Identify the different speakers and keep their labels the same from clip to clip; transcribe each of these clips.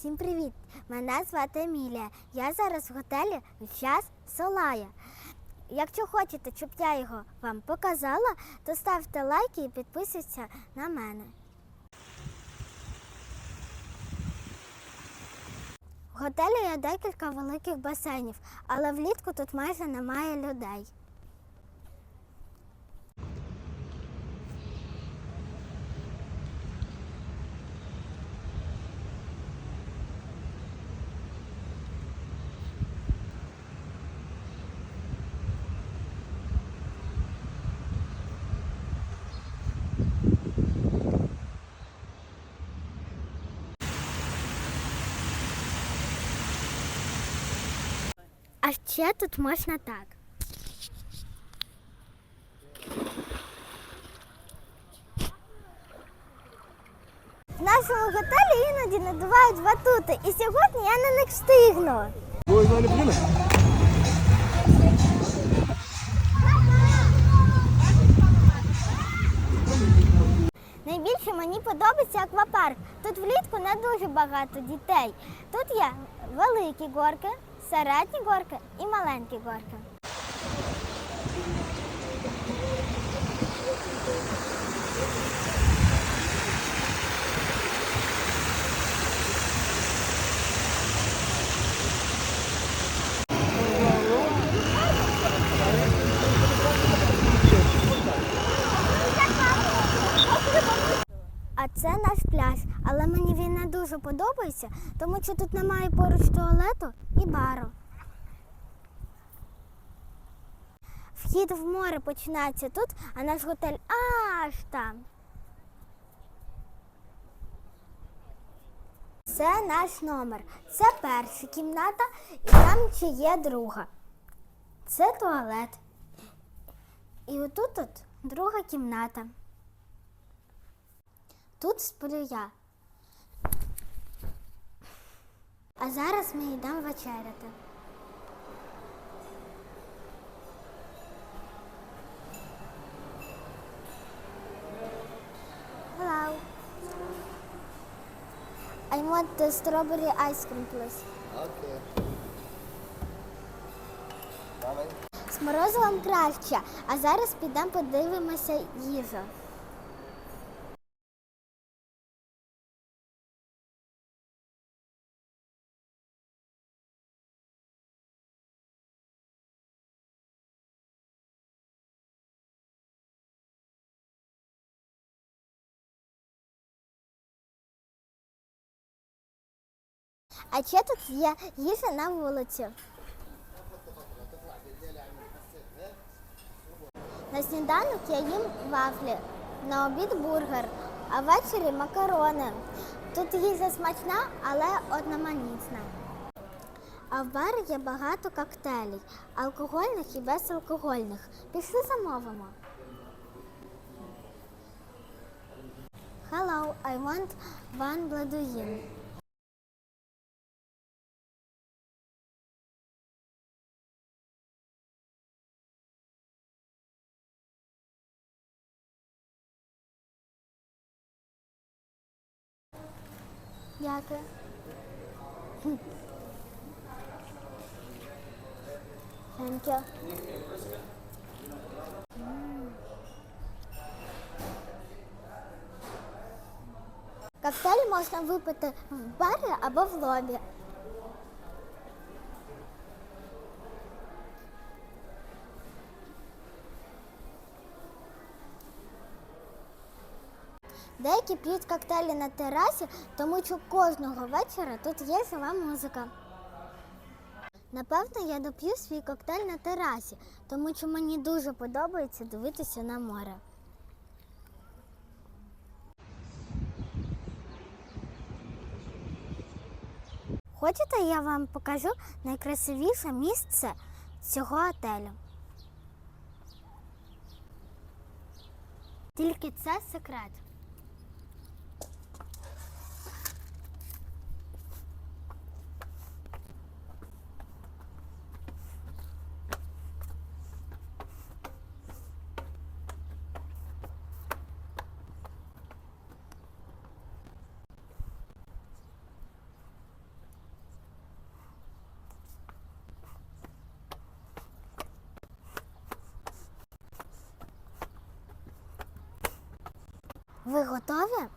Speaker 1: Всім привіт! Мене звати Емілія. Я зараз в готелі час Солая. Якщо хочете, щоб я його вам показала, то ставте лайки і підписуйтесь на мене. В готелі є декілька великих басейнів, але влітку тут майже немає людей. А ще тут можна так. В нашому готелі іноді надувають батути, і сьогодні я на них встигну.
Speaker 2: Ну.
Speaker 1: Найбільше мені подобається аквапарк. Тут влітку не дуже багато дітей. Тут є великі горки, середні горки і маленькі горки. А це наш пляж, але мені він не дуже подобається, тому що тут немає поруч туалету і бару. Вхід в море починається тут, а наш готель аж там. Це наш номер. Це перша кімната, і там ще є друга. Це туалет. І отут от друга кімната. Тут сплю я. А зараз ми йдемо вечеряти. Hello. I want the strawberry ice cream, please.
Speaker 2: Окей. Давай.
Speaker 1: З морозивом краще, а зараз підемо подивимося їжу. А ще тут є їжа на вулиці. На сніданок я їм вафлі, на обід бургер, а ввечері макарони. Тут їжа смачна, але одноманітна. А в барі є багато коктейлів, алкогольних і безалкогольних. Пішли замовимо. Hello, I want one Bladouin. Дякую. Thank you. Коктейль можна випити в барі або в лобі. Деякі п'ють коктейлі на терасі, тому що кожного вечора тут є жива музика. Напевно, я доп'ю свій коктейль на терасі, тому що мені дуже подобається дивитися на море. Хочете, я вам покажу найкрасивіше місце цього отелю? Тільки це секрет. Ви готові?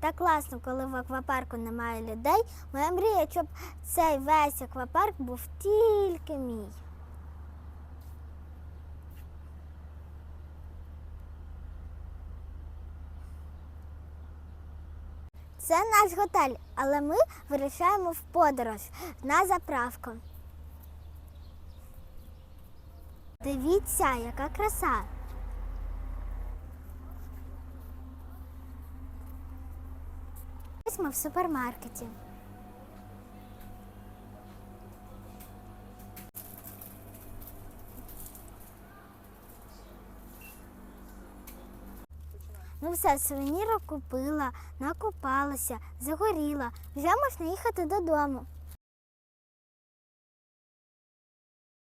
Speaker 1: Так класно, коли в аквапарку немає людей. Моя мрія, щоб цей весь аквапарк був тільки мій. Це наш готель, але ми вирішаємо в подорож на заправку. Дивіться, яка краса. Ось ми в супермаркеті. Ну все, сувеніра купила, накупалася, загоріла. Вже можна їхати додому.